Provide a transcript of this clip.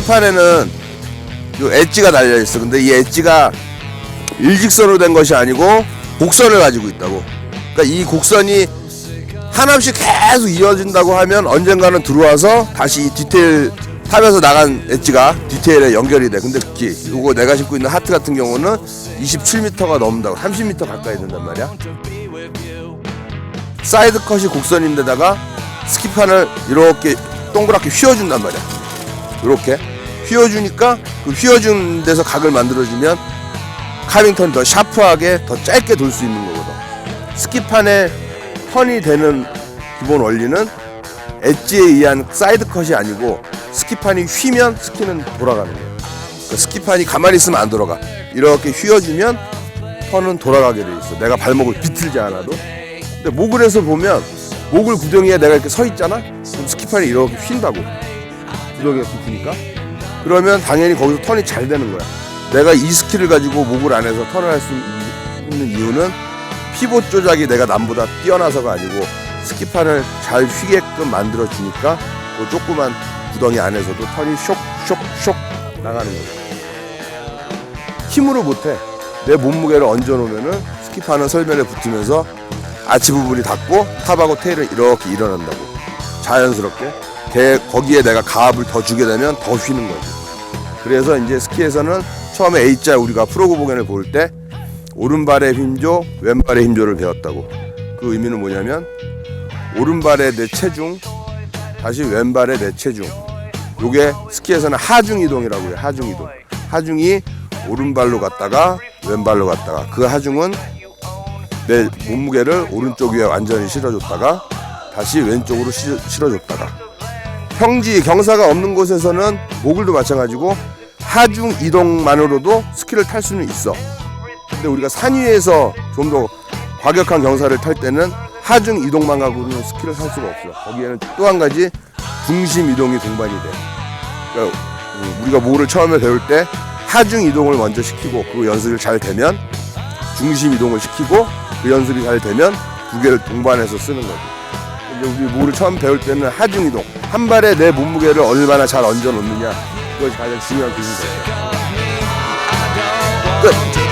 스키판에는 요 엣지가 달려 있어. 근데 이 엣지가 일직선으로 된 것이 아니고 곡선을 가지고 있다고. 그러니까 이 곡선이 한없이 계속 이어진다고 하면 언젠가는 들어와서 다시 이 디테일 탑에서 나간 엣지가 디테일에 연결이 돼. 근데 기 요거 내가 신고 있는 하트 같은 경우는 27m가 넘는다고 30m 가까이 된단 말이야. 사이드 컷이 곡선인데다가 스키판을 이렇게 동그랗게 휘어준단 말이야. 이렇게 휘어주니까 그 휘어준 데서 각을 만들어주면 카빙턴이 더 샤프하게 더 짧게 돌 수 있는 거거든. 스키판에 턴이 되는 기본 원리는 엣지에 의한 사이드 컷이 아니고 스키판이 휘면 스키는 돌아가는 거예요. 그러니까 스키판이 가만히 있으면 안 돌아가. 이렇게 휘어주면 턴은 돌아가게 돼 있어. 내가 발목을 비틀지 않아도. 근데 해서 보면 목을 구덩이에 내가 이렇게 서 있잖아. 그럼 스키판이 이렇게 휜다고. 구덩이가 비트니까. 그러면 당연히 거기서 턴이 잘 되는 거야. 내가 이 스킬을 가지고 목을 안 해서 턴을 할 수 있는 이유는 피봇 조작이 내가 남보다 뛰어나서가 아니고 스키판을 잘 휘게끔 만들어 주니까 그 조그만 구덩이 안에서도 턴이 쇽쇽쇽 나가는 거죠. 힘으로 못해. 내 몸무게를 얹어 놓으면은 스키판은 설면에 붙으면서 아치 부분이 닿고 탑하고 테일은 이렇게 일어난다고. 자연스럽게. 개, 거기에 내가 가압을 더 주게 되면 더 휘는 거지. 그래서 이제 스키에서는 처음에 A자 우리가 프로그보겐을 볼 때 오른발의 힘조, 왼발의 힘조를 배웠다고. 그 의미는 뭐냐면 오른발의 내 체중, 다시 왼발의 내 체중. 요게 스키에서는 하중 이동이라고 해요. 하중 이동. 하중이 오른발로 갔다가 왼발로 갔다가 그 하중은 내 몸무게를 오른쪽 위에 완전히 실어줬다가 다시 왼쪽으로 실- 실어줬다가 평지 경사가 없는 곳에서는 모글도 마찬가지고 하중 이동만으로도 스키를 탈 수는 있어. 근데 우리가 산 위에서 좀 더 과격한 경사를 탈 때는 하중 이동만 가고는 스키를 탈 수가 없어. 거기에는 또 한 가지 중심 이동이 동반이 돼. 그러니까 음, 우리가 모를 처음에 배울 때 하중 이동을 먼저 시키고 그 연습이 잘 되면 중심 이동을 시키고 그 연습이 잘 되면 두 개를 동반해서 쓰는 거지. 이제 우리 모를 처음 배울 때는 하중 이동 한 발에 내 몸무게를 얼마나 잘 얹어 놓느냐 그것이 가장 중요한 됐어. 끝.